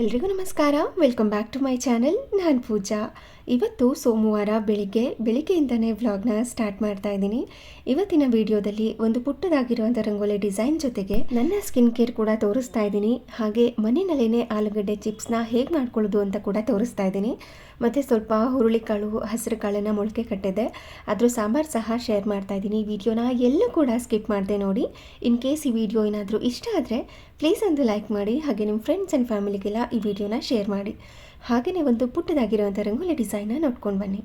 ಎಲ್ರಿಗೂ ನಮಸ್ಕಾರ. Welcome back to my channel ನಾನು ಪೂಜಾ. ಇವತ್ತು ಸೋಮವಾರ ಬೆಳಿಗ್ಗೆ, ಬೆಳಿಗ್ಗೆಯಿಂದನೇ ವ್ಲಾಗ್ನ ಸ್ಟಾರ್ಟ್ ಮಾಡ್ತಾ ಇದ್ದೀನಿ. ಇವತ್ತಿನ ವಿಡಿಯೋದಲ್ಲಿ ಒಂದು ಪುಟ್ಟದಾಗಿರುವಂಥ ರಂಗೋಲಿ ಡಿಸೈನ್ ಜೊತೆಗೆ ನನ್ನ ಸ್ಕಿನ್ ಕೇರ್ ಕೂಡ ತೋರಿಸ್ತಾ ಇದ್ದೀನಿ. ಹಾಗೆ ಮನೆಯಲ್ಲೇ ಆಲೂಗಡ್ಡೆ ಚಿಪ್ಸ್ನ ಹೇಗೆ ಮಾಡ್ಕೊಳ್ಳೋದು ಅಂತ ಕೂಡ ತೋರಿಸ್ತಾ ಇದ್ದೀನಿ. ಮತ್ತು ಸ್ವಲ್ಪ ಹುರುಳಿಕಾಳು ಹಸಿರು ಕಾಳನ್ನು ಮೊಳಕೆ ಕಟ್ಟಿದೆ. ಅದ್ರ ಸಾಂಬಾರು ಸಹ ಶೇರ್ ಮಾಡ್ತಾ ಇದ್ದೀನಿ. ವಿಡಿಯೋನ ಎಲ್ಲೂ ಕೂಡ ಸ್ಕಿಪ್ ಮಾಡಿದೆ ನೋಡಿ. ಇನ್ ಕೇಸ್ ಈ ವಿಡಿಯೋ ಏನಾದರೂ ಇಷ್ಟ ಆದರೆ ಪ್ಲೀಸ್ ಒಂದು ಲೈಕ್ ಮಾಡಿ, ಹಾಗೆ ನಿಮ್ಮ ಫ್ರೆಂಡ್ಸ್ ಆ್ಯಂಡ್ ಫ್ಯಾಮಿಲಿಗೆಲ್ಲ ಈ ವಿಡಿಯೋನ ಶೇರ್ ಮಾಡಿ. ಹಾಗೆಯೇ ಒಂದು ಪುಟ್ಟದಾಗಿರುವಂಥ ರಂಗೋಲಿ ಡಿಸೈನ್ನ ನೋಡ್ಕೊಂಡು ಬನ್ನಿ.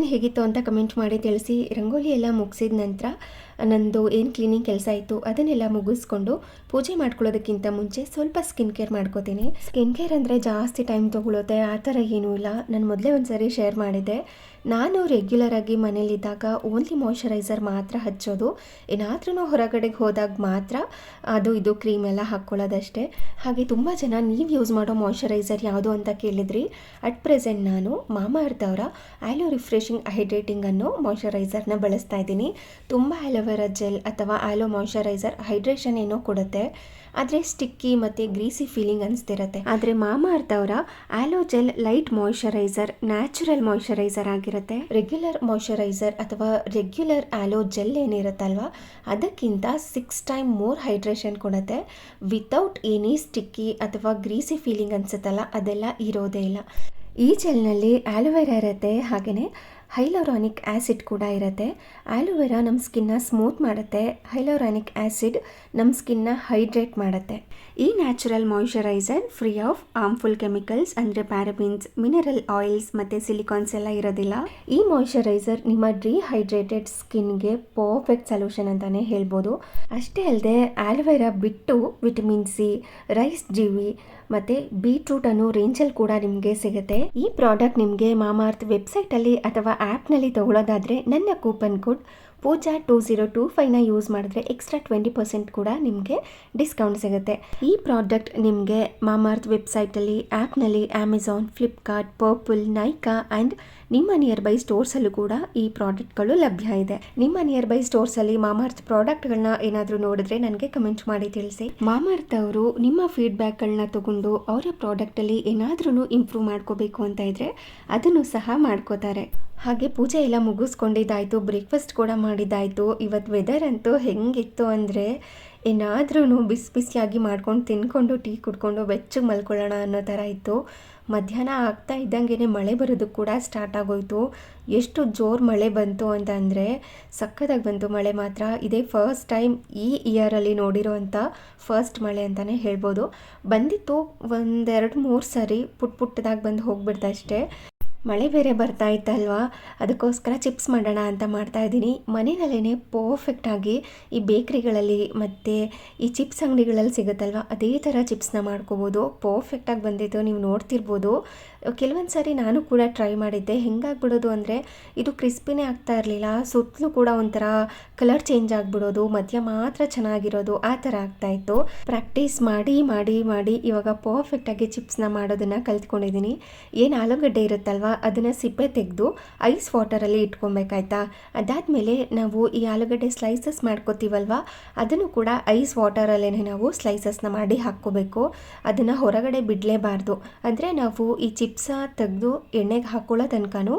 ಡಿಸೈನ್ ಹೇಗಿತ್ತು ಅಂತ ಕಮೆಂಟ್ ಮಾಡಿ ತಿಳಿಸಿ. ರಂಗೋಲಿ ಎಲ್ಲ ಮುಗಿಸಿದ ನಂತರ ನಂದು ಏನು ಕ್ಲೀನಿಂಗ್ ಕೆಲಸ ಇತ್ತು ಅದನ್ನೆಲ್ಲ ಮುಗಿಸ್ಕೊಂಡು ಪೂಜೆ ಮಾಡ್ಕೊಳ್ಳೋದಕ್ಕಿಂತ ಮುಂಚೆ ಸ್ವಲ್ಪ ಸ್ಕಿನ್ ಕೇರ್ ಮಾಡ್ಕೋತೀನಿ. ಸ್ಕಿನ್ ಕೇರ್ ಅಂದರೆ ಜಾಸ್ತಿ ಟೈಮ್ ತೊಗೊಳುತ್ತೆ, ಆ ಥರ ಏನೂ ಇಲ್ಲ. ನಾನು ಮೊದಲೇ ಒಂದು ಸರಿ ಶೇರ್ ಮಾಡಿದ್ದೆ. ನಾನು ರೆಗ್ಯುಲರ್ ಆಗಿ ಮನೇಲಿದ್ದಾಗ ಓನ್ಲಿ ಮಾಯ್ಶ್ಚರೈಸರ್ ಮಾತ್ರ ಹಚ್ಚೋದು. ಏನಾದ್ರೂ ಹೊರಗಡೆಗೆ ಹೋದಾಗ ಮಾತ್ರ ಅದು ಇದು ಕ್ರೀಮ್ ಎಲ್ಲ ಹಾಕ್ಕೊಳ್ಳೋದಷ್ಟೇ. ಹಾಗೆ ತುಂಬ ಜನ ನೀವು ಯೂಸ್ ಮಾಡೋ ಮಾಯ್ಶ್ಚರೈಸರ್ ಯಾವುದು ಅಂತ ಕೇಳಿದ್ರಿ. ಅಟ್ ಪ್ರೆಸೆಂಟ್ ನಾನು ಮಾಮಾ ಅರ್ಥವರ ಆ್ಯಲೋ ರಿಫ್ರೆಶಿಂಗ್ ಹೈಡ್ರೇಟಿಂಗ್ ಅನ್ನೋ ಮಾಯ್ಶ್ಚರೈಸರ್ನ ಬಳಸ್ತಾ ಇದ್ದೀನಿ. ತುಂಬ ಆಲೋವೆರಾ ಜೆಲ್ ಅಥವಾ ಆಲೋ ಮಾಯ್ಶ್ಚರೈಸರ್ ಹೈಡ್ರೇಷನ್ ಏನೋ ಕೊಡುತ್ತೆ. ಆದರೆ ಸ್ಟಿಕ್ಕಿ ಮತ್ತು ಗ್ರೀಸಿ ಫೀಲಿಂಗ್ ಅನಿಸ್ತಿರುತ್ತೆ. ಆದರೆ ಮಾಮಾ ಅರ್ಥವರ aloe gel light moisturizer natural moisturizer ಆಗಿರುತ್ತೆ. ರೆಗ್ಯುಲರ್ ಮಾಯ್ಶ್ಚರೈಸರ್ ಅಥವಾ ರೆಗ್ಯುಲರ್ ಆಲೋ ಜೆಲ್ ಏನಿರುತ್ತಲ್ವ ಅದಕ್ಕಿಂತ ಸಿಕ್ಸ್ ಟೈಮ್ ಮೋರ್ ಹೈಡ್ರೇಷನ್ ಕೊಡುತ್ತೆ. ವಿತೌಟ್ ಎನಿ ಸ್ಟಿಕ್ಕಿ ಅಥವಾ ಗ್ರೀಸಿ ಫೀಲಿಂಗ್ ಅನಿಸುತ್ತಲ್ಲ, ಅದೆಲ್ಲ ಇರೋದೇ ಇಲ್ಲ. ಈ ಜೆಲ್ನಲ್ಲಿ ಆಲೋವೆರಾ ಇರುತ್ತೆ ಹಾಗೆಯೇ ಹೈಲೋರಾನಿಕ್ ಆ್ಯಸಿಡ್ ಕೂಡ ಇರುತ್ತೆ. ಆ್ಯಲೋವೆರಾ ನಮ್ಮ ಸ್ಕಿನ್ನ ಸ್ಮೂತ್ ಮಾಡುತ್ತೆ. ಹೈಲೋರಾನಿಕ್ ಆ್ಯಸಿಡ್ ನಮ್ಮ ಸ್ಕಿನ್ನ ಹೈಡ್ರೇಟ್ ಮಾಡುತ್ತೆ. ಈ natural moisturizer free of harmful chemicals ಅಂದರೆ ಪ್ಯಾರಬಿನ್ಸ್, ಮಿನರಲ್ ಆಯಿಲ್ಸ್ ಮತ್ತು ಸಿಲಿಕಾನ್ಸ್ ಎಲ್ಲ ಇರೋದಿಲ್ಲ. ಈ ಮಾಯಿಶ್ಚರೈಸರ್ ನಿಮ್ಮ ಡಿಹೈಡ್ರೇಟೆಡ್ ಸ್ಕಿನ್ಗೆ ಪರ್ಫೆಕ್ಟ್ ಸೊಲ್ಯೂಷನ್ ಅಂತಲೇ ಹೇಳ್ಬೋದು. ಅಷ್ಟೇ ಅಲ್ಲದೆ ಆಲೋವೆರಾ ಬಿಟ್ಟು ವಿಟಮಿನ್ ಸಿ, ರೈಸ್ ಜೀವಿ ಮತ್ತು ಬೀಟ್ರೂಟ್ ಅನ್ನೋ ರೇಂಜಲ್ಲಿ ಕೂಡ ನಿಮಗೆ ಸಿಗುತ್ತೆ. ಈ ಪ್ರಾಡಕ್ಟ್ ನಿಮಗೆ ಮಾಮಾರ್ತ್ ವೆಬ್ಸೈಟಲ್ಲಿ ಅಥವಾ ಆ್ಯಪ್ನಲ್ಲಿ ತಗೊಳ್ಳೋದಾದ್ರೆ ನನ್ನ coupon code Pooja two zero two ಫೈವ್ನ use ಮಾಡಿದ್ರೆ ಎಕ್ಸ್ಟ್ರಾ ಟ್ವೆಂಟಿ ಪರ್ಸೆಂಟ್ ಕೂಡ ನಿಮಗೆ ಡಿಸ್ಕೌಂಟ್ ಸಿಗುತ್ತೆ. ಈ ಪ್ರಾಡಕ್ಟ್ ನಿಮಗೆ ಮಾಮಾರ್ತ್ ವೆಬ್ಸೈಟಲ್ಲಿ ಆ್ಯಪ್ನಲ್ಲಿ Amazon Flipkart Purplle Nykaa and ನಿಮ್ಮ ನಿಯರ್ ಬೈ ಸ್ಟೋರ್ಸಲ್ಲೂ ಕೂಡ ಈ ಪ್ರಾಡಕ್ಟ್ಗಳು ಲಭ್ಯ ಇದೆ. ನಿಮ್ಮ ನಿಯರ್ ಬೈ ಸ್ಟೋರ್ಸಲ್ಲಿ ಮಾಮಾರ್ತ್ ಪ್ರಾಡಕ್ಟ್ಗಳನ್ನ ಏನಾದರೂ ನೋಡಿದ್ರೆ ನನಗೆ ಕಮೆಂಟ್ ಮಾಡಿ ತಿಳಿಸಿ. ಮಾಮಾರ್ತ್ ಅವರು ನಿಮ್ಮ ಫೀಡ್ಬ್ಯಾಕ್ಗಳನ್ನ ತಗೊಂಡು ಅವರ ಪ್ರಾಡಕ್ಟಲ್ಲಿ ಏನಾದ್ರೂ ಇಂಪ್ರೂವ್ ಮಾಡ್ಕೋಬೇಕು ಅಂತ ಇದ್ದರೆ ಅದನ್ನು ಸಹ ಮಾಡ್ಕೋತಾರೆ. ಹಾಗೆ ಪೂಜೆ ಎಲ್ಲ ಮುಗಿಸ್ಕೊಂಡಿದ್ದಾಯಿತು ಬ್ರೇಕ್ಫಾಸ್ಟ್ ಕೂಡ ಮಾಡಿದ್ದಾಯಿತು. ಇವತ್ತು ವೆದರ್ ಅಂತೂ ಹೆಂಗಿತ್ತು ಅಂದರೆ ಏನಾದ್ರೂ ಬಿಸಿ ಬಿಸಿಯಾಗಿ ಮಾಡ್ಕೊಂಡು ತಿನ್ಕೊಂಡು ಟೀ ಕುಡ್ಕೊಂಡು ಬೆಚ್ಚಗೆ ಮಲ್ಕೊಳ್ಳೋಣ ಅನ್ನೋ ಥರ ಇತ್ತು. ಮಧ್ಯಾಹ್ನ ಆಗ್ತಾ ಇದ್ದಂಗೆ ಮಳೆ ಬರೋದು ಕೂಡ ಸ್ಟಾರ್ಟ್ ಆಗೋಯ್ತು. ಎಷ್ಟು ಜೋರು ಮಳೆ ಬಂತು ಅಂತ ಅಂದರೆ ಸಖತ್ತಾಗಿ ಬಂತು ಮಳೆ ಮಾತ್ರ. ಇದೇ ಫಸ್ಟ್ ಟೈಮ್ ಈ ಇಯರಲ್ಲಿ ನೋಡಿರೋ ಅಂಥ ಫಸ್ಟ್ ಮಳೆ ಅಂತಲೇ ಹೇಳ್ಬೋದು. ಬಂದಿತ್ತು ಒಂದೆರಡು ಮೂರು ಸರಿ ಪುಟ್ ಪುಟ್ಟದಾಗಿ ಬಂದು ಹೋಗ್ಬಿಡ್ತು ಅಷ್ಟೇ ಮಳೆ ಬೇರೆ ಬರ್ತಾ ಇತ್ತಲ್ವಾ? ಅದಕ್ಕೋಸ್ಕರ ಚಿಪ್ಸ್ ಮಾಡೋಣ ಅಂತ ಮಾಡ್ತಾ ಇದ್ದೀನಿ. ಮನೆಯಲ್ಲೇ ಪರ್ಫೆಕ್ಟಾಗಿ ಈ ಬೇಕ್ರಿಗಳಲ್ಲಿ ಮತ್ತು ಈ ಚಿಪ್ಸ್ ಅಂಗಡಿಗಳಲ್ಲಿ ಸಿಗುತ್ತಲ್ವ? ಅದೇ ಥರ ಚಿಪ್ಸ್ನ ಮಾಡ್ಕೋಬೋದು. ಪರ್ಫೆಕ್ಟಾಗಿ ಬಂದಿತ್ತು. ನೀವು ನೋಡ್ತಿರ್ಬೋದು. ಕೆಲವೊಂದು ಸಾರಿ ನಾನು ಕೂಡ ಟ್ರೈ ಮಾಡಿದ್ದೆ. ಹೆಂಗಾಗ್ಬಿಡೋದು ಅಂದರೆ ಇದು ಕ್ರಿಸ್ಪಿನೇ ಆಗ್ತಾ ಇರಲಿಲ್ಲ. ಸುತ್ತಲೂ ಕೂಡ ಒಂಥರ ಕಲರ್ ಚೇಂಜ್ ಆಗಿಬಿಡೋದು, ಮಧ್ಯ ಮಾತ್ರ ಚೆನ್ನಾಗಿರೋದು, ಆ ಥರ ಆಗ್ತಾಯಿತ್ತು ಪ್ರಾಕ್ಟೀಸ್ ಮಾಡಿ ಮಾಡಿ ಮಾಡಿ ಇವಾಗ ಪರ್ಫೆಕ್ಟಾಗಿ ಚಿಪ್ಸ್ನ ಮಾಡೋದನ್ನು ಕಲ್ತ್ಕೊಂಡಿದ್ದೀನಿ. ಏನು ಆಲೂಗಡ್ಡೆ ಇರುತ್ತಲ್ವ, ಅದನ್ನು ಸಿಪ್ಪೆ ತೆಗೆದು ಐಸ್ ವಾಟರಲ್ಲಿ ಇಟ್ಕೊಬೇಕಾಯ್ತಾ? ಅದಾದಮೇಲೆ ನಾವು ಈ ಆಲೂಗಡ್ಡೆ ಸ್ಲೈಸಸ್ ಮಾಡ್ಕೋತೀವಲ್ವ, ಅದನ್ನು ಕೂಡ ಐಸ್ ವಾಟರಲ್ಲೇ ನಾವು ಸ್ಲೈಸಸ್ನ ಮಾಡಿ ಹಾಕ್ಕೋಬೇಕು. ಅದನ್ನು ಹೊರಗಡೆ ಬಿಡಲೇಬಾರ್ದು. ಅಂದರೆ ನಾವು ಈ ಚಿಪ್ ಚಿಪ್ಸ ತೆಗೆದು ಎಣ್ಣೆಗೆ ಹಾಕೊಳ್ಳೋ ತನಕನೂ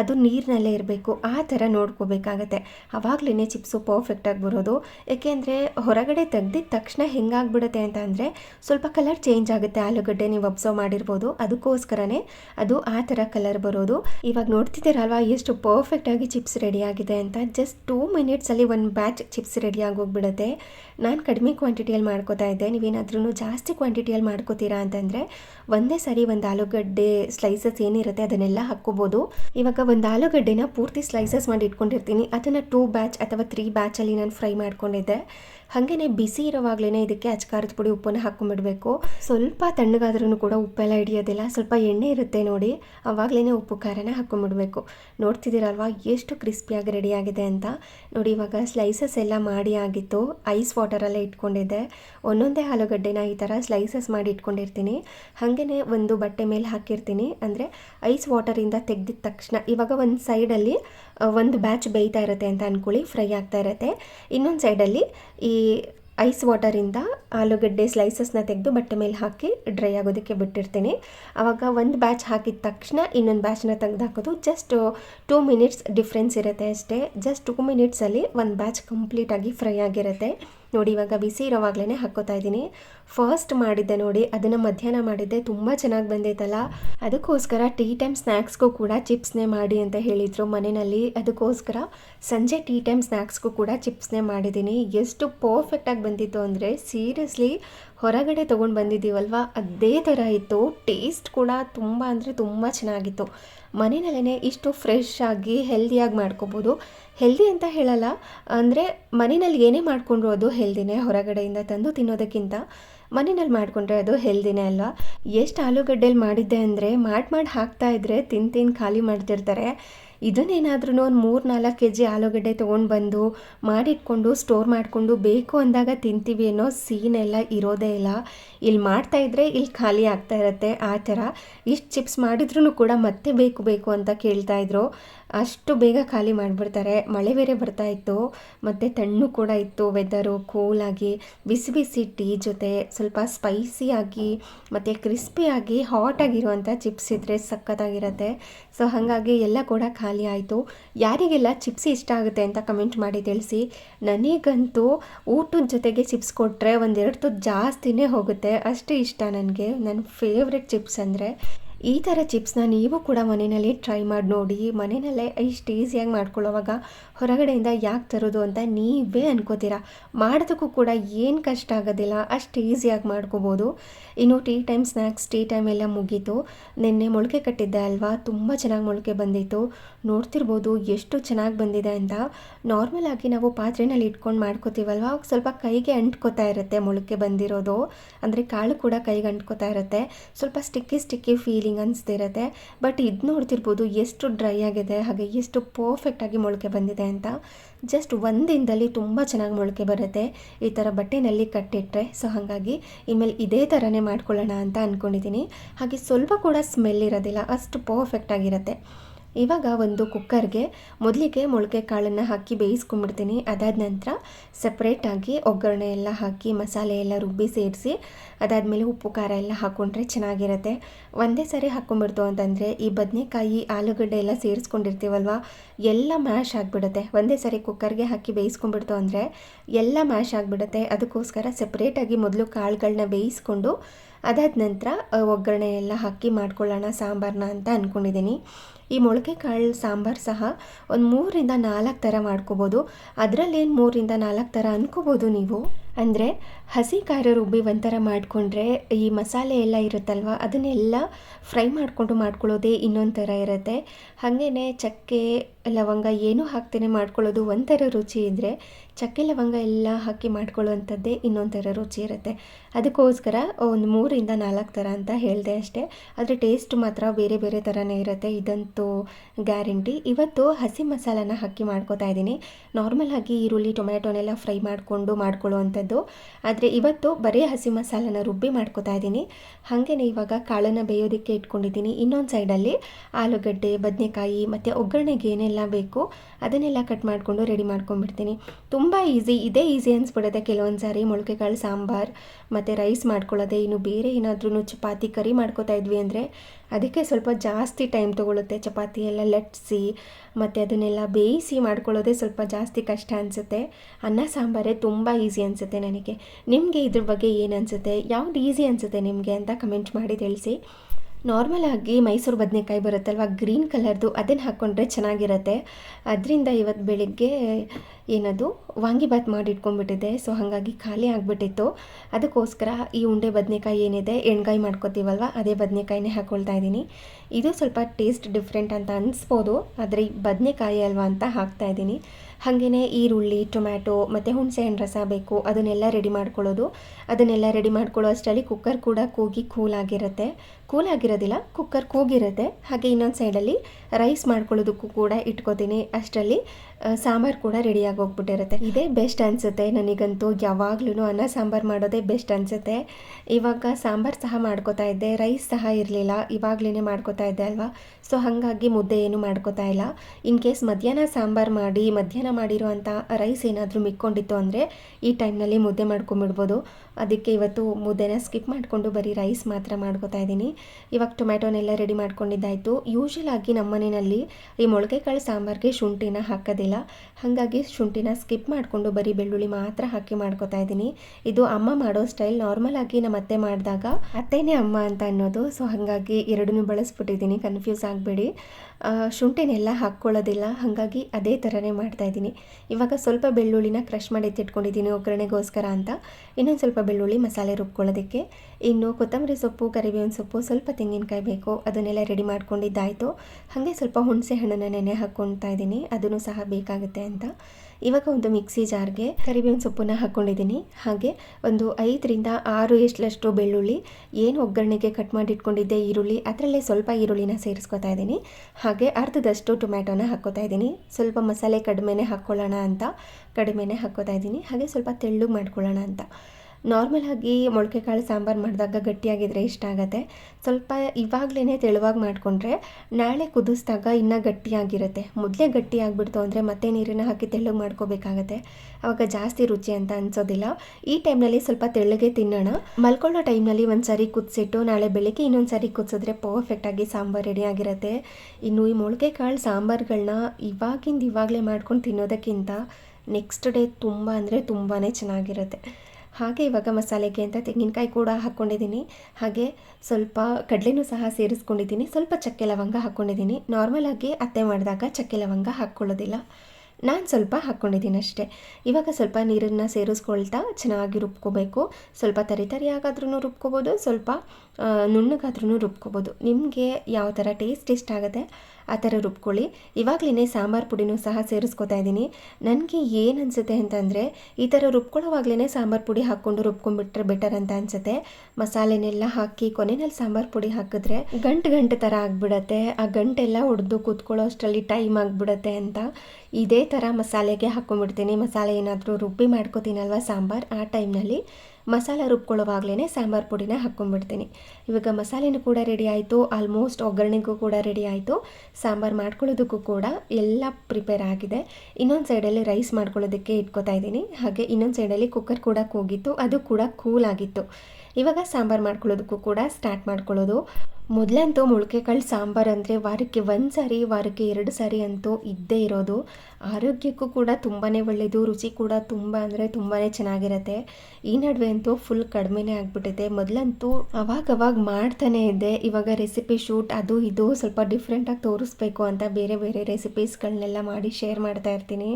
ಅದು ನೀರಿನಲ್ಲೇ ಇರಬೇಕು. ಆ ಥರ ನೋಡ್ಕೋಬೇಕಾಗತ್ತೆ. ಆವಾಗಲೇ ಚಿಪ್ಸು ಪರ್ಫೆಕ್ಟಾಗಿ ಬರೋದು. ಏಕೆಂದರೆ ಹೊರಗಡೆ ತೆಗ್ದಿದ ತಕ್ಷಣ ಹೆಂಗಾಗ್ಬಿಡುತ್ತೆ ಅಂತ ಅಂದರೆ ಸ್ವಲ್ಪ ಕಲರ್ ಚೇಂಜ್ ಆಗುತ್ತೆ. ಆಲೂಗಡ್ಡೆ ನೀವು ಅಬ್ಸರ್ವ್ ಮಾಡಿರ್ಬೋದು. ಅದಕ್ಕೋಸ್ಕರನೇ ಅದು ಆ ಥರ ಕಲರ್ ಬರೋದು. ಇವಾಗ ನೋಡ್ತಿದ್ದೀರಲ್ವಾ, ಎಷ್ಟು ಪರ್ಫೆಕ್ಟಾಗಿ ಚಿಪ್ಸ್ ರೆಡಿ ಆಗಿದೆ ಅಂತ. ಜಸ್ಟ್ ಟೂ ಮಿನಿಟ್ಸಲ್ಲಿ ಒಂದು ಬ್ಯಾಚ್ ಚಿಪ್ಸ್ ರೆಡಿ ಆಗೋಗ್ಬಿಡುತ್ತೆ ನಾನು ಕಡಿಮೆ ಕ್ವಾಂಟಿಟಿಯಲ್ಲಿ ಮಾಡ್ಕೋತಾ ಇದ್ದೆ. ನೀವೇನಾದ್ರೂ ಜಾಸ್ತಿ ಕ್ವಾಂಟಿಟಿಯಲ್ಲಿ ಮಾಡ್ಕೋತೀರಾ ಅಂತಂದರೆ, ಒಂದೇ ಸರಿ ಒಂದು ಆಲೂಗಡ್ಡೆ ಸ್ಲೈಸಸ್ ಏನಿರುತ್ತೆ ಅದನ್ನೆಲ್ಲ ಹಾಕ್ಕೋಬೋದು. ಇವಾಗ ಒಂದು ಆಲೂಗಡ್ಡೆನ ಪೂರ್ತಿ ಸ್ಲೈಸಸ್ ಮಾಡಿ ಇಟ್ಕೊಂಡಿರ್ತೀನಿ. ಅದನ್ನು ಟೂ ಬ್ಯಾಚ್ ಅಥವಾ ತ್ರೀ ಬ್ಯಾಚಲ್ಲಿ ನಾನು ಫ್ರೈ ಮಾಡ್ಕೊಂಡಿದ್ದೆ. ಹಾಗೆಯೇ ಬಿಸಿ ಇರೋವಾಗಲೇ ಇದಕ್ಕೆ ಅಚ್ಕಾರದ ಪುಡಿ ಉಪ್ಪನ್ನು ಹಾಕೊಂಡ್ಬಿಡ್ಬೇಕು ಸ್ವಲ್ಪ ತಣ್ಣಗಾದ್ರೂ ಕೂಡ ಉಪ್ಪೆಲ್ಲ ಹಿಡಿಯೋದಿಲ್ಲ, ಸ್ವಲ್ಪ ಎಣ್ಣೆ ಇರುತ್ತೆ ನೋಡಿ ಆವಾಗಲೇ ಉಪ್ಪು ಖಾರನ ಹಾಕೊಂಡ್ಬಿಡ್ಬೇಕು ನೋಡ್ತಿದ್ದೀರಲ್ವಾ, ಎಷ್ಟು ಕ್ರಿಸ್ಪಿಯಾಗಿ ರೆಡಿಯಾಗಿದೆ ಅಂತ. ನೋಡಿ, ಇವಾಗ ಸ್ಲೈಸಸ್ ಎಲ್ಲ ಮಾಡಿ ಆಗಿತ್ತು ಐಸ್ ವಾಟರಲ್ಲೇ ಇಟ್ಕೊಂಡಿದ್ದೆ. ಒಂದೊಂದೇ ಆಲೂಗಡ್ಡೆನ ಈ ಥರ ಸ್ಲೈಸಸ್ ಮಾಡಿ ಇಟ್ಕೊಂಡಿರ್ತೀನಿ. ಹಾಗೆಯೇ ಒಂದು ಬಟ್ಟೆ ಮೇಲೆ ಹಾಕಿರ್ತೀನಿ. ಅಂದರೆ ಐಸ್ ವಾಟರಿಂದ ತೆಗೆದಿದ ತಕ್ಷಣ, ಇವಾಗ ಒಂದು ಸೈಡಲ್ಲಿ ಒಂದು ಬ್ಯಾಚ್ ಬೇಯ್ತಾ ಇರುತ್ತೆ ಅಂತ ಅಂದ್ಕೊಳ್ಳಿ ಫ್ರೈ ಆಗ್ತಾ ಇರುತ್ತೆ. ಇನ್ನೊಂದು ಸೈಡಲ್ಲಿ ಈ ಐಸ್ ವಾಟರಿಂದ ಆಲೂಗಡ್ಡೆ ಸ್ಲೈಸಸ್ನ ತೆಗೆದು ಬಟ್ಟೆ ಮೇಲೆ ಹಾಕಿ ಡ್ರೈ ಆಗೋದಕ್ಕೆ ಬಿಟ್ಟಿರ್ತೀನಿ. ಆವಾಗ ಒಂದು ಬ್ಯಾಚ್ ಹಾಕಿದ ತಕ್ಷಣ ಇನ್ನೊಂದು ಬ್ಯಾಚ್ನ ತೆಗೆದು ಹಾಕೋದು ಜಸ್ಟ್ ಟೂ ಮಿನಿಟ್ಸ್ ಡಿಫ್ರೆನ್ಸ್ ಇರುತ್ತೆ ಅಷ್ಟೇ. ಜಸ್ಟ್ ಟೂ ಮಿನಿಟ್ಸಲ್ಲಿ ಒಂದು ಬ್ಯಾಚ್ ಕಂಪ್ಲೀಟಾಗಿ ಫ್ರೈ ಆಗಿರುತ್ತೆ. ನೋಡಿ, ಇವಾಗ ಬಿಸಿ ಇರೋವಾಗಲೇ ಹಾಕೋತಾ ಇದ್ದೀನಿ. ಫಸ್ಟ್ ಮಾಡಿದ್ದೆ ನೋಡಿ, ಅದನ್ನು ಮಧ್ಯಾಹ್ನ ಮಾಡಿದ್ದೆ. ತುಂಬ ಚೆನ್ನಾಗಿ ಬಂದೈತಲ್ಲ. ಅದಕ್ಕೋಸ್ಕರ ಟೀ ಟೈಮ್ ಸ್ನ್ಯಾಕ್ಸ್ಗೂ ಕೂಡ ಚಿಪ್ಸ್ನೇ ಮಾಡಿ ಅಂತ ಹೇಳಿದರು ಮನೆಯಲ್ಲಿ. ಅದಕ್ಕೋಸ್ಕರ ಸಂಜೆ ಟೀ ಟೈಮ್ ಸ್ನ್ಯಾಕ್ಸ್ಗೂ ಕೂಡ ಚಿಪ್ಸ್ನೇ ಮಾಡಿದ್ದೀನಿ. ಎಷ್ಟು ಪರ್ಫೆಕ್ಟಾಗಿ ಬಂದಿತ್ತು ಅಂದರೆ ಸೀರಿಯಸ್ಲಿ ಹೊರಗಡೆ ತೊಗೊಂಡು ಬಂದಿದ್ದೀವಲ್ವ? ಅದೇ ಥರ ಇತ್ತು. ಟೇಸ್ಟ್ ಕೂಡ ತುಂಬ ಅಂದರೆ ತುಂಬ ಚೆನ್ನಾಗಿತ್ತು. ಮನೆಯಲ್ಲೇ ಇಷ್ಟು ಫ್ರೆಶ್ ಆಗಿ ಹೆಲ್ದಿಯಾಗಿ ಮಾಡ್ಕೋಬೋದು. ಹೆಲ್ದಿ ಅಂತ ಹೇಳಲ್ಲ. ಅಂದರೆ ಮನೆಯಲ್ಲಿ ಏನೇ ಮಾಡಿಕೊಂಡ್ರು ಅದು ಹೆಲ್ದಿನೇ ಹೊರಗಡೆಯಿಂದ ತಂದು ತಿನ್ನೋದಕ್ಕಿಂತ. ಮನೆಯಲ್ಲಿ ಮಾಡಿಕೊಂಡ್ರೆ ಅದು ಹೆಲ್ದಿನೇ ಅಲ್ವಾ? ಎಷ್ಟು ಆಲೂಗಡ್ಡೆಲಿ ಮಾಡಿದ್ದೆ ಅಂದರೆ, ಮಾಡಿ ಮಾಡಿ ಹಾಕ್ತಾ ಇದ್ದರೆ ತಿಂದು ತಿಂದು ಖಾಲಿ ಮಾಡ್ತಿರ್ತಾರೆ. ಇದನ್ನೇನಾದ್ರೂ ಒಂದು ಮೂರು ನಾಲ್ಕು ಕೆ ಜಿ ಆಲೂಗಡ್ಡೆ ತೊಗೊಂಡು ಬಂದು ಮಾಡಿಟ್ಕೊಂಡು ಸ್ಟೋರ್ ಮಾಡಿಕೊಂಡು ಬೇಕು ಅಂದಾಗ ತಿಂತೀವಿ ಅನ್ನೋ ಸೀನೆಲ್ಲ ಇರೋದೇ ಇಲ್ಲ. ಇಲ್ಲಿ ಮಾಡ್ತಾಯಿದ್ರೆ ಇಲ್ಲಿ ಖಾಲಿ ಆಗ್ತಾ ಇರುತ್ತೆ. ಆ ಥರ ಇಷ್ಟು ಚಿಪ್ಸ್ ಮಾಡಿದ್ರೂ ಕೂಡ ಮತ್ತೆ ಬೇಕು ಬೇಕು ಅಂತ ಕೇಳ್ತಾಯಿದ್ರು ಅಷ್ಟು ಬೇಗ ಖಾಲಿ ಮಾಡಿಬಿಡ್ತಾರೆ. ಮಳೆ ಬೇರೆ ಬರ್ತಾ ಇತ್ತು. ಮತ್ತು ತಣ್ಣು ಕೂಡ ಇತ್ತು. ವೆದರು ಕೂಲಾಗಿ ಬಿಸಿ ಬಿಸಿ ಟೀ ಜೊತೆ, ಸ್ವಲ್ಪ ಸ್ಪೈಸಿಯಾಗಿ ಮತ್ತು ಕ್ರಿಸ್ಪಿಯಾಗಿ ಹಾಟಾಗಿರುವಂಥ ಚಿಪ್ಸ್ ಇದ್ದರೆ ಸಖತ್ತಾಗಿರುತ್ತೆ. ಸೊ ಹಾಗಾಗಿ ಎಲ್ಲ ಕೂಡ ಖಾಲಿ ಆಯಿತು. ಯಾರಿಗೆಲ್ಲ ಚಿಪ್ಸ್ ಇಷ್ಟ ಆಗುತ್ತೆ ಅಂತ ಕಮೆಂಟ್ ಮಾಡಿ ತಿಳಿಸಿ. ನನಗಂತೂ ಊಟದ ಜೊತೆಗೆ ಚಿಪ್ಸ್ ಕೊಟ್ಟರೆ ಒಂದೆರಡು ತುತ್ತು ಜಾಸ್ತಿನೇ ಹೋಗುತ್ತೆ. ಅಷ್ಟು ಇಷ್ಟ ನನಗೆ. ನನ್ನ ಫೇವ್ರೆಟ್ ಚಿಪ್ಸ್ ಅಂದರೆ ಈ ಥರ ಚಿಪ್ಸ್ನ ನೀವು ಕೂಡ ಮನೆಯಲ್ಲಿ ಟ್ರೈ ಮಾಡಿ ನೋಡಿ, ಮನೆಯಲ್ಲೇ ಇಷ್ಟು ಈಸಿಯಾಗಿ ಮಾಡ್ಕೊಳ್ಳೋವಾಗ ಹೊರಗಡೆಯಿಂದ ಯಾಕೆ ತರೋದು ಅಂತ ನೀವೇ ಅನ್ಕೋತೀರಾ? ಮಾಡೋದಕ್ಕೂ ಕೂಡ ಏನು ಕಷ್ಟ ಆಗೋದಿಲ್ಲ, ಅಷ್ಟು ಈಸಿಯಾಗಿ ಮಾಡ್ಕೋಬೋದು. ಇನ್ನು tea time snacks tea time ಎಲ್ಲ ಮುಗೀತು. ನಿನ್ನೆ ಮೊಳಕೆ ಕಟ್ಟಿದ್ದೆ ಅಲ್ವಾ? ತುಂಬ ಚೆನ್ನಾಗಿ ಮೊಳಕೆ ಬಂದಿತ್ತು. ನೋಡ್ತಿರ್ಬೋದು ಎಷ್ಟು ಚೆನ್ನಾಗಿ ಬಂದಿದೆ ಅಂತ. ನಾರ್ಮಲ್ ಆಗಿ ನಾವು ಪಾತ್ರೆನಲ್ಲಿ ಇಟ್ಕೊಂಡು ಮಾಡ್ಕೋತೀವಲ್ವ? ಅವಾಗ ಸ್ವಲ್ಪ ಕೈಗೆ ಅಂಟ್ಕೋತಾ ಇರುತ್ತೆ ಮೊಳಕೆ ಬಂದಿರೋದು. ಅಂದರೆ ಕಾಳು ಕೂಡ ಕೈಗೆ ಅಂಟ್ಕೋತಾ ಇರುತ್ತೆ. ಸ್ವಲ್ಪ ಸ್ಟಿಕ್ಕಿ ಸ್ಟಿಕ್ಕಿ ಫೀಲಿಂಗ್ ಅನಿಸ್ತಿರುತ್ತೆ ಬಟ್ ಇದು ನೋಡ್ತಿರ್ಬೋದು ಎಷ್ಟು ಡ್ರೈ ಆಗಿದೆ, ಹಾಗೆ ಎಷ್ಟು ಪರ್ಫೆಕ್ಟಾಗಿ ಮೊಳಕೆ ಬಂದಿದೆ ಅಂತ. ಜಸ್ಟ್ ಒಂದಿನದಲ್ಲಿ ದಿನದಲ್ಲಿ ತುಂಬ ಚೆನ್ನಾಗಿ ಮೊಳಕೆ ಬರುತ್ತೆ. ಈ ಥರ ಬಟ್ಟೆನಲ್ಲಿ ಕಟ್ಟಿಟ್ಟರೆ ಸೊ ಹಾಗಾಗಿ ಇಮೇಲೆ ಇದೇ ಥರನೇ ಮಾಡ್ಕೊಳ್ಳೋಣ ಅಂತ ಅಂದ್ಕೊಂಡಿದ್ದೀನಿ ಹಾಗೆ ಸ್ವಲ್ಪ ಕೂಡ ಸ್ಮೆಲ್ ಇರೋದಿಲ್ಲ, ಅಷ್ಟು ಪರ್ಫೆಕ್ಟಾಗಿರುತ್ತೆ ಇವಾಗ ಒಂದು ಕುಕ್ಕರ್ಗೆ ಮೊದಲಿಗೆ ಮೊಳಕೆ ಕಾಳನ್ನು ಹಾಕಿ ಬೇಯಿಸ್ಕೊಂಡ್ಬಿಡ್ತೀನಿ. ಅದಾದ ನಂತರ ಸಪ್ರೇಟಾಗಿ ಒಗ್ಗರಣೆ ಎಲ್ಲ ಹಾಕಿ, ಮಸಾಲೆ ಎಲ್ಲ ರುಬ್ಬಿ ಸೇರಿಸಿ, ಅದಾದಮೇಲೆ ಉಪ್ಪು, ಖಾರ ಎಲ್ಲ ಹಾಕ್ಕೊಂಡ್ರೆ ಚೆನ್ನಾಗಿರುತ್ತೆ. ಒಂದೇ ಸಾರಿ ಹಾಕ್ಕೊಂಡ್ಬಿಡ್ತು ಅಂತಂದರೆ ಈ ಬದನೆಕಾಯಿ, ಆಲೂಗಡ್ಡೆ ಎಲ್ಲ ಸೇರಿಸ್ಕೊಂಡಿರ್ತೀವಲ್ವ, ಎಲ್ಲ ಮ್ಯಾಶ್ ಆಗಿಬಿಡುತ್ತೆ. ಒಂದೇ ಸಾರಿ ಕುಕ್ಕರ್ಗೆ ಹಾಕಿ ಬೇಯಿಸ್ಕೊಂಡ್ಬಿಡ್ತು ಅಂದರೆ ಎಲ್ಲ ಮ್ಯಾಶ್ ಆಗಿಬಿಡುತ್ತೆ. ಅದಕ್ಕೋಸ್ಕರ ಸಪ್ರೇಟಾಗಿ ಮೊದಲು ಕಾಳುಗಳನ್ನ ಬೇಯಿಸ್ಕೊಂಡು, ಅದಾದ ನಂತರ ಒಗ್ಗರಣೆ ಎಲ್ಲ ಹಾಕಿ ಮಾಡ್ಕೊಳ್ಳೋಣ ಸಾಂಬಾರನ್ನ ಅಂತ ಅಂದ್ಕೊಂಡಿದ್ದೀನಿ ಈ ಮೊಳಕೆ ಕಾಳು ಸಾಂಬಾರು ಸಹ ಒಂದು ಮೂರರಿಂದ ನಾಲ್ಕು ಥರ ಮಾಡ್ಕೋಬೋದು. ಅದರಲ್ಲೇನು ಮೂರರಿಂದ ನಾಲ್ಕು ಥರ ಅಂದ್ಕೋಬೋದು ನೀವು? ಅಂದರೆ ಹಸಿ ಖಾರ ರುಬ್ಬಿ ಒಂಥರ ಮಾಡಿಕೊಂಡ್ರೆ ಈ ಮಸಾಲೆ ಎಲ್ಲ ಇರುತ್ತಲ್ವ, ಅದನ್ನೆಲ್ಲ ಫ್ರೈ ಮಾಡಿಕೊಂಡು ಮಾಡ್ಕೊಳ್ಳೋದೇ ಇನ್ನೊಂದು ಥರ ಇರುತ್ತೆ. ಹಾಗೇ ಚಕ್ಕೆ, ಲವಂಗ ಏನೂ ಹಾಕ್ತೇನೆ ಮಾಡ್ಕೊಳ್ಳೋದು ಒಂಥರ ರುಚಿ ಇದ್ದರೆ ಚಕ್ಕೆ, ಲವಂಗ ಎಲ್ಲ ಹಾಕಿ ಮಾಡ್ಕೊಳ್ಳೋವಂಥದ್ದೇ ಇನ್ನೊಂದು ಥರ ರುಚಿ ಇರುತ್ತೆ. ಅದಕ್ಕೋಸ್ಕರ ಒಂದು ಮೂರಿಂದ ನಾಲ್ಕು ಥರ ಅಂತ ಹೇಳಿದೆ ಅಷ್ಟೇ. ಆದರೆ ಟೇಸ್ಟ್ ಮಾತ್ರ ಬೇರೆ ಬೇರೆ ಥರನೇ ಇರುತ್ತೆ. ಇದಂತೂ ಗ್ಯಾರಂಟಿ. ಇವತ್ತು ಹಸಿ ಮಸಾಲನ ಹಾಕಿ ಮಾಡ್ಕೋತಾ ಇದ್ದೀನಿ. ನಾರ್ಮಲ್ ಆಗಿ ಈರುಳ್ಳಿ, ಟೊಮ್ಯಾಟೊನೆಲ್ಲ ಫ್ರೈ ಮಾಡಿಕೊಂಡು ಮಾಡ್ಕೊಳ್ಳುವಂಥದ್ದು ಆದರೆ ಇವತ್ತು ಬರೀ ಹಸಿ ಮಸಾಲನ ರುಬ್ಬಿ ಮಾಡ್ಕೋತಾ ಇದ್ದೀನಿ. ಹಾಗೆಯೇ ಇವಾಗ ಕಾಳನ್ನು ಬೇಯೋದಕ್ಕೆ ಇಟ್ಕೊಂಡಿದ್ದೀನಿ. ಇನ್ನೊಂದು ಸೈಡಲ್ಲಿ ಆಲೂಗಡ್ಡೆ, ಬದನೆಕಾಯಿ ಮತ್ತು ಒಗ್ಗರಣೆಗೆ ಏನೆಲ್ಲ ಬೇಕು ಅದನ್ನೆಲ್ಲ ಕಟ್ ಮಾಡಿಕೊಂಡು ರೆಡಿ ಮಾಡ್ಕೊಂಡ್ಬಿಡ್ತೀನಿ. ತುಂಬ ಈಸಿ ಇದೇ ಈಸಿ ಅನಿಸ್ಬಿಡುತ್ತೆ. ಕೆಲವೊಂದು ಸಾರಿ ಮೊಳಕೆ ಕಾಳು ಸಾಂಬಾರು ಮತ್ತು ರೈಸ್ ಮಾಡ್ಕೊಳ್ಳೋದೆ, ಇನ್ನು ಬೇರೆ ಏನಾದ್ರೂ ಚಪಾತಿ ಕರಿ ಮಾಡ್ಕೋತಾ ಇದ್ವಿ ಅಂದರೆ ಅದಕ್ಕೆ ಸ್ವಲ್ಪ ಜಾಸ್ತಿ ಟೈಮ್ ತೊಗೊಳುತ್ತೆ ಚಪಾತಿ ಎಲ್ಲ ಲಟ್ಸಿ, ಮತ್ತು ಅದನ್ನೆಲ್ಲ ಬೇಯಿಸಿ ಮಾಡ್ಕೊಳ್ಳೋದೇ ಸ್ವಲ್ಪ ಜಾಸ್ತಿ ಕಷ್ಟ ಅನಿಸುತ್ತೆ. ಅನ್ನ, ಸಾಂಬಾರೇ ತುಂಬ ಈಸಿ ಅನಿಸುತ್ತೆ ನನಗೆ. ನಿಮಗೆ ಇದ್ರ ಬಗ್ಗೆ ಏನು ಅನಿಸುತ್ತೆ? ಯಾವ್ದು ಈಸಿ ಅನಿಸುತ್ತೆ ನಿಮಗೆ ಅಂತ ಕಮೆಂಟ್ ಮಾಡಿ ತಿಳಿಸಿ. ನಾರ್ಮಲ್ ಆಗಿ ಮೈಸೂರು ಬದನೆಕಾಯಿ ಬರುತ್ತಲ್ವ? ಗ್ರೀನ್ ಕಲರ್ದು ಅದನ್ನು ಹಾಕ್ಕೊಂಡ್ರೆ ಚೆನ್ನಾಗಿರುತ್ತೆ. ಅದರಿಂದ ಇವತ್ತು ಬೆಳಿಗ್ಗೆ ಏನದು? ವಾಂಗಿಬಾತ್ ಮಾಡಿಟ್ಕೊಂಡ್ಬಿಟ್ಟಿದೆ. ಸೊ ಹಾಗಾಗಿ ಖಾಲಿ ಆಗಿಬಿಟ್ಟಿತ್ತು. ಅದಕ್ಕೋಸ್ಕರ ಈ ಉಂಡೆ ಬದನೆಕಾಯಿ ಏನಿದೆ, ಎಣ್ಗಾಯಿ ಮಾಡ್ಕೋತೀವಲ್ವ? ಅದೇ ಬದನೆಕಾಯಿನೇ ಹಾಕ್ಕೊಳ್ತಾ ಇದ್ದೀನಿ. ಇದು ಸ್ವಲ್ಪ ಟೇಸ್ಟ್ ಡಿಫ್ರೆಂಟ್ ಅಂತ ಅನಿಸ್ಬೋದು. ಆದರೆ ಬದನೆಕಾಯಿ ಅಲ್ವಾ ಅಂತ ಹಾಕ್ತಾ ಇದ್ದೀನಿ. ಹಾಗೆಯೇ ಈರುಳ್ಳಿ, ಟೊಮ್ಯಾಟೊ, ಮತ್ತು ಹುಣಸೆಹಣ್ಣು ರಸ ಬೇಕು. ಅದನ್ನೆಲ್ಲ ರೆಡಿ ಮಾಡ್ಕೊಳ್ಳೋದು. ಅದನ್ನೆಲ್ಲ ರೆಡಿ ಮಾಡ್ಕೊಳ್ಳೋ ಅಷ್ಟರಲ್ಲಿ ಕುಕ್ಕರ್ ಕೂಡ ಕೂಗಿ ಕೂಲಾಗಿರುತ್ತೆ ಕೂಲಾಗಿರೋದಿಲ್ಲ ಕುಕ್ಕರ್ ಕೂಗಿರುತ್ತೆ. ಹಾಗೆ ಇನ್ನೊಂದು ಸೈಡಲ್ಲಿ ರೈಸ್ ಮಾಡ್ಕೊಳ್ಳೋದಕ್ಕೂ ಕೂಡ ಇಟ್ಕೋತೀನಿ. ಅಷ್ಟರಲ್ಲಿ ಸಾಂಬಾರು ಕೂಡ ರೆಡಿಯಾಗಿ ಹೋಗ್ಬಿಟ್ಟಿರುತ್ತೆ. ಇದೇ ಬೆಸ್ಟ್ ಅನಿಸುತ್ತೆ ನನಗಂತೂ. ಯಾವಾಗ್ಲೂ ಅನ್ನ ಸಾಂಬಾರು ಮಾಡೋದೇ ಬೆಸ್ಟ್ ಅನಿಸುತ್ತೆ. ಇವಾಗ ಸಾಂಬಾರು ಸಹ ಮಾಡ್ಕೋತಾ ಇದ್ದೆ. ರೈಸ್ ಸಹ ಇರಲಿಲ್ಲ. ಇವಾಗಲೇ ಮಾಡ್ಕೋತಾ ಇದ್ದೆ ಅಲ್ವಾ? ಸೊ ಹಾಗಾಗಿ ಮುದ್ದೆ ಏನು ಮಾಡ್ಕೋತಾ ಇಲ್ಲ. ಇನ್ ಕೇಸ್ ಮಧ್ಯಾಹ್ನ ಸಾಂಬಾರು ಮಾಡಿ, ಮಧ್ಯಾಹ್ನ ಮಾಡಿರುವಂಥ ರೈಸ್ ಏನಾದರೂ ಮಿಕ್ಕೊಂಡಿತ್ತು ಅಂದರೆ ಈ ಟೈಮ್ನಲ್ಲಿ ಮುದ್ದೆ ಮಾಡ್ಕೊಂಬಿಡ್ಬೋದು. ಅದಕ್ಕೆ ಇವತ್ತು ಮುದ್ದೆನ ಸ್ಕಿಪ್ ಮಾಡಿಕೊಂಡು ಬರೀ ರೈಸ್ ಮಾತ್ರ ಮಾಡ್ಕೋತಾ ಇದ್ದೀನಿ. ಇವಾಗ ಟೊಮ್ಯಾಟೊನೆಲ್ಲ ರೆಡಿ ಮಾಡ್ಕೊಂಡಿದ್ದಾಯಿತು. ಯೂಶಲ್ ಆಗಿ ನಮ್ಮ ಮನೆಯಲ್ಲಿ ಈ ಮೊಳಕೆ ಕಾಳು ಸಾಂಬಾರಿಗೆ ಶುಂಠಿನ ಹಾಕೋದಿಲ್ಲ. ಹಾಗಾಗಿ ಶುಂಠಿನ ಸ್ಕಿಪ್ ಮಾಡಿಕೊಂಡು ಬರೀ ಬೆಳ್ಳುಳ್ಳಿ ಮಾತ್ರ ಹಾಕಿ ಮಾಡ್ಕೋತಾ ಇದ್ದೀನಿ. ಇದು ಅಮ್ಮ ಮಾಡೋ ಸ್ಟೈಲ್ ನಾರ್ಮಲ್ ಆಗಿ ನಮ್ಮ ಅತ್ತೆ ಮಾಡಿದಾಗ ಅತ್ತೆನೇ ಅಮ್ಮ ಅಂತ ಅನ್ನೋದು. ಸೊ ಹಾಗಾಗಿ ಎರಡನ್ನೂ ಬಳಸ್ಬಿಟ್ಟಿದ್ದೀನಿ. ಕನ್ಫ್ಯೂಸ್ ಆಗಬೇಡಿ. ಶುಂಠಿನೆಲ್ಲ ಹಾಕ್ಕೊಳ್ಳೋದಿಲ್ಲ. ಹಾಗಾಗಿ ಅದೇ ಥರನೇ ಮಾಡ್ತಾಯಿದ್ದೀನಿ ಇವಾಗ ಸ್ವಲ್ಪ ಬೆಳ್ಳುಳ್ಳಿನ ಕ್ರಷ್ ಮಾಡಿ ಎತ್ತಿಟ್ಕೊಂಡಿದ್ದೀನಿ ಒಗ್ಗರಣೆಗೋಸ್ಕರ ಅಂತ. ಇನ್ನೊಂದು ಸ್ವಲ್ಪ ಬೆಳ್ಳುಳ್ಳಿ ಮಸಾಲೆ ರುಬ್ಕೊಳ್ಳೋದಕ್ಕೆ. ಇನ್ನು ಕೊತ್ತಂಬರಿ ಸೊಪ್ಪು, ಕರಿಬೇವಿನ ಸೊಪ್ಪು, ಸ್ವಲ್ಪ ತೆಂಗಿನಕಾಯಿ ಬೇಕು. ಅದನ್ನೆಲ್ಲ ರೆಡಿ ಮಾಡ್ಕೊಂಡಿದ್ದಾಯಿತು ಹಾಗೆ ಸ್ವಲ್ಪ ಹುಣಸೆ ಹಣ್ಣನ್ನು ನೆನೆ ಹಾಕ್ಕೊಳ್ತಾ ಇದ್ದೀನಿ. ಅದನ್ನು ಸಹ ಬೇಕಾಗುತ್ತೆ ಅಂತ. ಇವಾಗ ಒಂದು ಮಿಕ್ಸಿ ಜಾರ್ಗೆ ಕರಿಬೇವಿನ ಸೊಪ್ಪನ್ನ ಹಾಕ್ಕೊಂಡಿದ್ದೀನಿ ಹಾಗೆ ಒಂದು ಐದರಿಂದ ಆರು ಎಷ್ಟಲಷ್ಟು ಬೆಳ್ಳುಳ್ಳಿ, ಏನು ಒಗ್ಗರಣೆಗೆ ಕಟ್ ಮಾಡಿ ಇಟ್ಕೊಂಡಿದ್ದೆ ಈರುಳ್ಳಿ, ಅದರಲ್ಲೇ ಸ್ವಲ್ಪ ಈರುಳ್ಳಿನ ಸೇರಿಸ್ಕೊತಾ ಇದ್ದೀನಿ. ಹಾಗೆ ಅರ್ಧದಷ್ಟು ಟೊಮ್ಯಾಟೋನ ಹಾಕ್ಕೋತಾ ಇದ್ದೀನಿ. ಸ್ವಲ್ಪ ಮಸಾಲೆ ಕಡಿಮೆನೇ ಹಾಕ್ಕೊಳ್ಳೋಣ ಅಂತ ಕಡಿಮೆನೇ ಹಾಕ್ಕೋತಾ ಇದ್ದೀನಿ. ಹಾಗೆ ಸ್ವಲ್ಪ ತೆಳ್ಳಗೆ ಮಾಡ್ಕೊಳ್ಳೋಣ ಅಂತ. ನಾರ್ಮಲ್ ಆಗಿ ಮೊಳಕೆ ಕಾಳು ಸಾಂಬಾರು ಮಾಡಿದಾಗ ಗಟ್ಟಿಯಾಗಿದ್ರೆ ಇಷ್ಟ ಆಗುತ್ತೆ. ಸ್ವಲ್ಪ ಇವಾಗಲೇ ತೆಳುವಾಗಿ ಮಾಡಿಕೊಂಡ್ರೆ ನಾಳೆ ಕುದಿಸ್ದಾಗ ಇನ್ನೂ ಗಟ್ಟಿಯಾಗಿರುತ್ತೆ. ಮೊದಲೇ ಗಟ್ಟಿ ಆಗಿಬಿಡ್ತು ಅಂದರೆ ಮತ್ತೆ ನೀರನ್ನು ಹಾಕಿ ತೆಳ್ಳಗೆ ಮಾಡ್ಕೋಬೇಕಾಗತ್ತೆ. ಆವಾಗ ಜಾಸ್ತಿ ರುಚಿ ಅಂತ ಅನ್ಸೋದಿಲ್ಲ. ಈ ಟೈಮ್ನಲ್ಲಿ ಸ್ವಲ್ಪ ತೆಳ್ಳಗೆ ತಿನ್ನೋಣ. ಮಲ್ಕೊಳ್ಳೋ ಟೈಮ್ನಲ್ಲಿ ಒಂದು ಸಾರಿ ಕುದಿಸಿಟ್ಟು ನಾಳೆ ಬೆಳಿಗ್ಗೆ ಇನ್ನೊಂದು ಸಾರಿ ಕುದಿಸಿದ್ರೆ ಪರ್ಫೆಕ್ಟಾಗಿ ಸಾಂಬಾರು ರೆಡಿ ಆಗಿರುತ್ತೆ. ಇನ್ನು ಈ ಮೊಳಕೆ ಕಾಳು ಸಾಂಬಾರುಗಳನ್ನ ಇವಾಗಿಂದ ಇವಾಗಲೇ ಮಾಡ್ಕೊಂಡು ತಿನ್ನೋದಕ್ಕಿಂತ ನೆಕ್ಸ್ಟ್ ಡೇ ತುಂಬ ಅಂದರೆ ತುಂಬಾ ಚೆನ್ನಾಗಿರುತ್ತೆ. ಹಾಗೆ ಇವಾಗ ಮಸಾಲೆಗೆ ಅಂತ ತೆಂಗಿನಕಾಯಿ ಕೂಡ ಹಾಕ್ಕೊಂಡಿದ್ದೀನಿ. ಹಾಗೆ ಸ್ವಲ್ಪ ಕಡಲೆನೂ ಸಹ ಸೇರಿಸ್ಕೊಂಡಿದ್ದೀನಿ. ಸ್ವಲ್ಪ ಚಕ್ಕೆ ಲವಂಗ ಹಾಕ್ಕೊಂಡಿದ್ದೀನಿ. ನಾರ್ಮಲಾಗಿ ಅತ್ತೆ ಮಾಡಿದಾಗ ಚಕ್ಕೆ ಲವಂಗ ಹಾಕ್ಕೊಳ್ಳೋದಿಲ್ಲ. ನಾನು ಸ್ವಲ್ಪ ಹಾಕ್ಕೊಂಡಿದ್ದೀನಿ ಅಷ್ಟೇ. ಇವಾಗ ಸ್ವಲ್ಪ ನೀರನ್ನು ಸೇರಿಸ್ಕೊಳ್ತಾ ಚೆನ್ನಾಗಿ ರುಬ್ಕೋಬೇಕು. ಸ್ವಲ್ಪ ತರಿ ಆಗಾದ್ರೂ ರುಬ್ಕೋಬೋದು. ಸ್ವಲ್ಪ ನುಣ್ಣಗಾದ್ರೂ ರುಬ್ಕೋಬೋದು. ನಿಮಗೆ ಯಾವ ಥರ ಟೇಸ್ಟ್ ಇಷ್ಟ ಆಗುತ್ತೆ, ಆ ಥರ ರುಬ್ಕೊಳ್ಳಿ. ಇವಾಗಲೇ ಸಾಂಬಾರು ಪುಡಿನೂ ಸಹ ಸೇರಿಸ್ಕೊತಾ ಇದ್ದೀನಿ. ನನಗೆ ಏನು ಅನಿಸುತ್ತೆ ಅಂತಂದರೆ, ಈ ಥರ ರುಬ್ಕೊಳ್ಳೋವಾಗಲೇ ಸಾಂಬಾರು ಪುಡಿ ಹಾಕ್ಕೊಂಡು ರುಬ್ಕೊಂಡ್ಬಿಟ್ರೆ ಬೆಟರ್ ಅಂತ ಅನಿಸುತ್ತೆ. ಮಸಾಲೆನೆಲ್ಲ ಹಾಕಿ ಕೊನೆಯಲ್ಲಿ ಸಾಂಬಾರು ಪುಡಿ ಹಾಕಿದ್ರೆ ಗಂಟು ಗಂಟು ಥರ ಆಗಿಬಿಡತ್ತೆ. ಆ ಗಂಟೆಲ್ಲ ಹೊಡೆದು ಕೂತ್ಕೊಳ್ಳೋ ಅಷ್ಟರಲ್ಲಿ ಟೈಮ್ ಆಗಿಬಿಡತ್ತೆ ಅಂತ ಇದೇ ಥರ ಮಸಾಲೆಗೆ ಹಾಕ್ಕೊಂಡ್ಬಿಡ್ತೀನಿ ಮಸಾಲೆ ಏನಾದರೂ ರುಬ್ಬಿ ಮಾಡ್ಕೋತೀನಲ್ವ ಸಾಂಬಾರು? ಆ ಟೈಮ್ನಲ್ಲಿ ಮಸಾಲ ರುಬ್ಕೊಳ್ಳೋವಾಗಲೇ ಸಾಂಬಾರು ಪುಡಿನ ಹಾಕ್ಕೊಂಡ್ಬಿಡ್ತೀನಿ. ಇವಾಗ ಮಸಾಲೆನೂ ಕೂಡ ರೆಡಿ ಆಯಿತು. ಆಲ್ಮೋಸ್ಟ್ ಒಗ್ಗರಣೆಗೂ ಕೂಡ ರೆಡಿ ಆಯಿತು. ಸಾಂಬಾರು ಮಾಡ್ಕೊಳ್ಳೋದಕ್ಕೂ ಕೂಡ ಎಲ್ಲ ಪ್ರಿಪೇರ್ ಆಗಿದೆ. ಇನ್ನೊಂದು ಸೈಡಲ್ಲಿ ರೈಸ್ ಮಾಡ್ಕೊಳ್ಳೋದಕ್ಕೆ ಇಟ್ಕೋತಾ ಇದ್ದೀನಿ. ಹಾಗೆ ಇನ್ನೊಂದು ಸೈಡಲ್ಲಿ ಕುಕ್ಕರ್ ಕೂಡ ಕೂಗಿತ್ತು. ಅದು ಕೂಡ ಕೂಲ್ ಆಗಿತ್ತು. ಇವಾಗ ಸಾಂಬಾರು ಮಾಡ್ಕೊಳ್ಳೋದಕ್ಕೂ ಕೂಡ ಸ್ಟಾರ್ಟ್ ಮಾಡ್ಕೊಳ್ಳೋದು. ಮೊದಲಂತೂ ಮೊಳಕೆ ಕಾಳು ಸಾಂಬಾರು ಅಂದರೆ ವಾರಕ್ಕೆ ಒಂದು ಸಾರಿ, ವಾರಕ್ಕೆ ಎರಡು ಸಾರಿ ಅಂತೂ ಇದ್ದೇ ಇರೋದು. ಆರೋಗ್ಯಕ್ಕೂ ಕೂಡ ತುಂಬಾ ಒಳ್ಳೆಯದು ರುಚಿ ಕೂಡ ತುಂಬ ಅಂದರೆ ತುಂಬಾ ಚೆನ್ನಾಗಿರುತ್ತೆ. ಈ ನಡುವೆ ಅಂತೂ ಫುಲ್ ಕಡಿಮೆನೇ ಆಗಿಬಿಟ್ಟಿದೆ. ಮೊದಲಂತೂ ಅವಾಗ ಅವಾಗ ಮಾಡ್ತಾನೆ ಇದ್ದೆ. ಇವಾಗ ರೆಸಿಪಿ ಶೂಟ್ ಅದು ಇದು ಸ್ವಲ್ಪ ಡಿಫ್ರೆಂಟಾಗಿ ತೋರಿಸ್ಬೇಕು ಅಂತ ಬೇರೆ ಬೇರೆ ರೆಸಿಪೀಸ್ಗಳನ್ನೆಲ್ಲ ಮಾಡಿ ಶೇರ್ ಮಾಡ್ತಾ ಇರ್ತೀನಿ.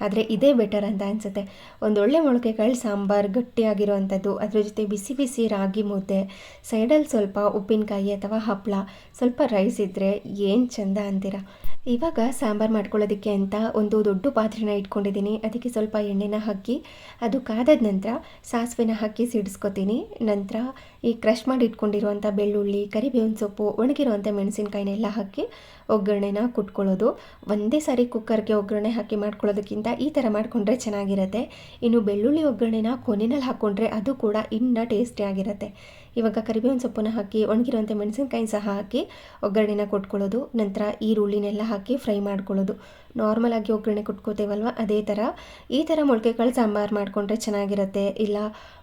ಆದರೆ ಇದೇ ಬೆಟರ್ ಅಂತ ಅನಿಸುತ್ತೆ. ಒಂದೊಳ್ಳೆ ಮೊಳಕೆ ಕಾಳು ಸಾಂಬಾರು ಗಟ್ಟಿಯಾಗಿರುವಂಥದ್ದು ಅದ್ರ ಜೊತೆ ಬಿಸಿ ಬಿಸಿ ರಾಗಿ ಮುದ್ದೆ ಸೈಡಲ್ಲಿ ಸ್ವಲ್ಪ ಉಪ್ಪಿನಕಾಯಿ ಅಥವಾ ಹಪ್ಪಳ ಸ್ವಲ್ಪ ರೈಸ್ ಇದ್ದರೆ ಏನು ಚಂದ ಅಂತೀರ? ಇವಾಗ ಸಾಂಬಾರು ಮಾಡ್ಕೊಳ್ಳೋದಕ್ಕೆ ಅಂತ ಒಂದು ದೊಡ್ಡ ಪಾತ್ರೆನ ಇಟ್ಕೊಂಡಿದ್ದೀನಿ. ಅದಕ್ಕೆ ಸ್ವಲ್ಪ ಎಣ್ಣೆನ ಹಾಕಿ, ಅದು ಕಾದದ ನಂತರ ಸಾಸಿವೆನ ಹಾಕಿ ಸಿಡಿಸ್ಕೊತೀನಿ. ನಂತರ ಈ ಕ್ರಷ್ ಮಾಡಿ ಇಟ್ಕೊಂಡಿರುವಂಥ ಬೆಳ್ಳುಳ್ಳಿ, ಕರಿಬೇವಿನ ಸೊಪ್ಪು, ಒಣಗಿರುವಂಥ ಮೆಣಸಿನ್ಕಾಯಿನೆಲ್ಲ ಹಾಕಿ ಒಗ್ಗರಣೆನ ಕುಟ್ಕೊಳ್ಳೋದು. ಒಂದೇ ಸಾರಿ ಕುಕ್ಕರ್ಗೆ ಒಗ್ಗರಣೆ ಹಾಕಿ ಮಾಡ್ಕೊಳ್ಳೋದಕ್ಕಿಂತ ಈ ಥರ ಮಾಡಿಕೊಂಡ್ರೆ ಚೆನ್ನಾಗಿರುತ್ತೆ. ಇನ್ನು ಬೆಳ್ಳುಳ್ಳಿ ಒಗ್ಗರಣೆನ ಕೊನೆಯಲ್ಲಿ ಹಾಕ್ಕೊಂಡ್ರೆ ಅದು ಕೂಡ ಇನ್ನೂ ಟೇಸ್ಟಿಯಾಗಿರುತ್ತೆ ಇವಾಗ ಕರಿಬೇವಿನ ಸೊಪ್ಪನ್ನು ಹಾಕಿ, ಒಣಗಿರುವಂಥ ಮೆಣಸಿನಕಾಯಿ ಸಹ ಹಾಕಿ ಒಗ್ಗರಣೆನ ಕೊಟ್ಕೊಳ್ಳೋದು. ನಂತರ ಈರುಳ್ಳಿನೆಲ್ಲ ಹಾಕಿ ಫ್ರೈ ಮಾಡ್ಕೊಳ್ಳೋದು. ನಾರ್ಮಲಾಗಿ ಒಗ್ಗರಣೆ ಕೊಟ್ಕೋತೇವಲ್ವ? ಅದೇ ಥರ ಈ ಥರ ಮೊಳಕೆ ಕಾಳು ಸಾಂಬಾರು ಮಾಡಿಕೊಂಡ್ರೆ ಚೆನ್ನಾಗಿರುತ್ತೆ. ಇಲ್ಲ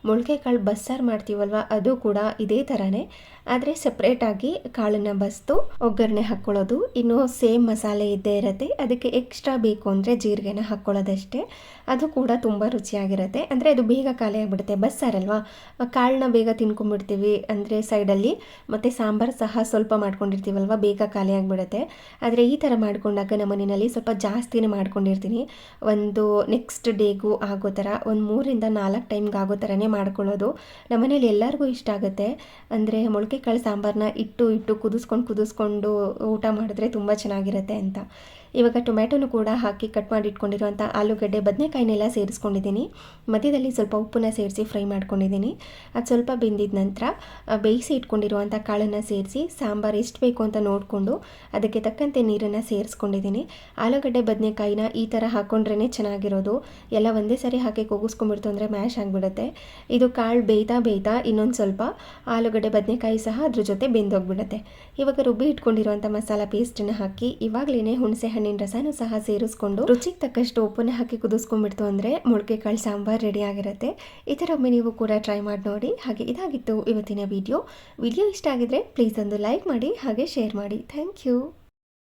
ಮೊಳಕೆ ಕಾಳು ಬಸ್ಸಾರು ಮಾಡ್ತೀವಲ್ವ? ಅದು ಕೂಡ ಇದೇ ಥರನೇ ಆದರೆ ಸಪ್ರೇಟಾಗಿ ಕಾಳನ್ನು ಬಸ್ತು, ಒಗ್ಗರಣೆ ಹಾಕ್ಕೊಳ್ಳೋದು ಇನ್ನು ಸೇಮ್ ಮಸಾಲೆ ಇದ್ದೇ ಇರುತ್ತೆ. ಅದಕ್ಕೆ ಎಕ್ಸ್ಟ್ರಾ ಬೇಕು ಅಂದರೆ ಜೀರಿಗೆನ ಹಾಕ್ಕೊಳ್ಳೋದಷ್ಟೇ ಅದು ಕೂಡ ತುಂಬ ರುಚಿಯಾಗಿರುತ್ತೆ. ಅಂದರೆ ಅದು ಬೇಗ ಖಾಲಿ ಆಗಿಬಿಡುತ್ತೆ. ಬಸ್ಸಾರಲ್ವಾ ಕಾಳನ್ನ ಬೇಗ ತಿನ್ಕೊಂಡ್ಬಿಡ್ತೀವಿ ಅಂದರೆ ಸೈಡಲ್ಲಿ. ಮತ್ತು ಸಾಂಬಾರು ಸಹ ಸ್ವಲ್ಪ ಮಾಡ್ಕೊಂಡಿರ್ತೀವಲ್ವ? ಬೇಗ ಖಾಲಿ ಆಗಿಬಿಡುತ್ತೆ. ಆದರೆ ಈ ಥರ ಮಾಡಿಕೊಂಡಾಗ ನಮ್ಮ ಮನೆಯಲ್ಲಿ ಸ್ವಲ್ಪ ಜಾಸ್ತಿನೇ ಮಾಡ್ಕೊಂಡಿರ್ತೀನಿ. ಒಂದು ನೆಕ್ಸ್ಟ್ ಡೇಗೂ ಆಗೋ ಥರ ಒಂದು ಮೂರಿಂದ ನಾಲ್ಕು ಟೈಮ್ಗೆ ಆಗೋ ಥರನೇ ಮಾಡ್ಕೊಳ್ಳೋದು. ನಮ್ಮನೇಲಿ ಎಲ್ಲರಿಗೂ ಇಷ್ಟ ಆಗುತ್ತೆ. ಅಂದರೆ ಮೊಳಕೆ ಕಾಳು ಸಾಂಬಾರನ್ನ ಇಟ್ಟು ಇಟ್ಟು ಕುದಿಸ್ಕೊಂಡು ಕುದಿಸ್ಕೊಂಡು ಊಟ ಮಾಡಿದ್ರೆ ತುಂಬ ಚೆನ್ನಾಗಿರುತ್ತೆ ಅಂತ. ಇವಾಗ ಟೊಮ್ಯಾಟೊನು ಕೂಡ ಹಾಕಿ ಕಟ್ ಮಾಡಿ ಇಟ್ಕೊಂಡಿರುವಂಥ ಆಲೂಗಡ್ಡೆ ಬದನೆಕಾಯಿನೆಲ್ಲ ಸೇರಿಸ್ಕೊಂಡಿದ್ದೀನಿ. ಮಧ್ಯದಲ್ಲಿ ಸ್ವಲ್ಪ ಉಪ್ಪನ್ನ ಸೇರಿಸಿ ಫ್ರೈ ಮಾಡ್ಕೊಂಡಿದ್ದೀನಿ. ಅದು ಸ್ವಲ್ಪ ಬೆಂದಿದ ನಂತರ ಬೇಯಿಸಿ ಇಟ್ಕೊಂಡಿರುವಂಥ ಕಾಳನ್ನು ಸೇರಿಸಿ ಸಾಂಬಾರು ಎಷ್ಟು ಬೇಕು ಅಂತ ನೋಡಿಕೊಂಡು ಅದಕ್ಕೆ ತಕ್ಕಂತೆ ನೀರನ್ನು ಸೇರಿಸ್ಕೊಂಡಿದ್ದೀನಿ. ಆಲೂಗಡ್ಡೆ, ಬದನೆಕಾಯಿನ ಈ ಥರ ಹಾಕ್ಕೊಂಡ್ರೇ ಚೆನ್ನಾಗಿರೋದು. ಎಲ್ಲ ಒಂದೇ ಸರಿ ಹಾಕಿ ಕೂಗಿಸ್ಕೊಂಡ್ಬಿಡ್ತು ಅಂದರೆ ಮ್ಯಾಶ್ ಆಗಿಬಿಡುತ್ತೆ. ಇದು ಕಾಳು ಬೇಯ್ತಾ ಬೇಯ್ತಾ ಇನ್ನೊಂದು ಸ್ವಲ್ಪ ಆಲೂಗಡ್ಡೆ, ಬದನೆಕಾಯಿ ಸಹ ಅದ್ರ ಜೊತೆ ಬೆಂದೋಗ್ಬಿಡುತ್ತೆ. ಇವಾಗ ರುಬ್ಬಿ ಇಟ್ಕೊಂಡಿರುವಂಥ ಮಸಾಲ ಪೇಸ್ಟನ್ನು ಹಾಕಿ ಇವಾಗಲೇ ಹುಣಸೆ ಹಣ್ಣಿನ ಸಹ ಸೇರಿಸ್ಕೊಂಡು ರುಚಿಗೆ ತಕ್ಕಷ್ಟು ಉಪ್ಪನ್ನ ಹಾಕಿ ಕುದಿಸ್ಕೊಂಡ್ಬಿಡ್ತು ಅಂದರೆ ಮೊಳಕೆ ಕಾಳು ಸಾಂಬಾರ್ ರೆಡಿ ಆಗಿರುತ್ತೆ. ಈ ಥರ ಒಮ್ಮೆ ನೀವು ಕೂಡ ಟ್ರೈ ಮಾಡಿ ನೋಡಿ. ಹಾಗೆ ಇದಾಗಿತ್ತು ಇವತ್ತಿನ ವಿಡಿಯೋ ವಿಡಿಯೋ ಇಷ್ಟ ಆಗಿದ್ರೆ ಪ್ಲೀಸ್ ಒಂದು ಲೈಕ್ ಮಾಡಿ, ಹಾಗೆ ಶೇರ್ ಮಾಡಿ. Thank you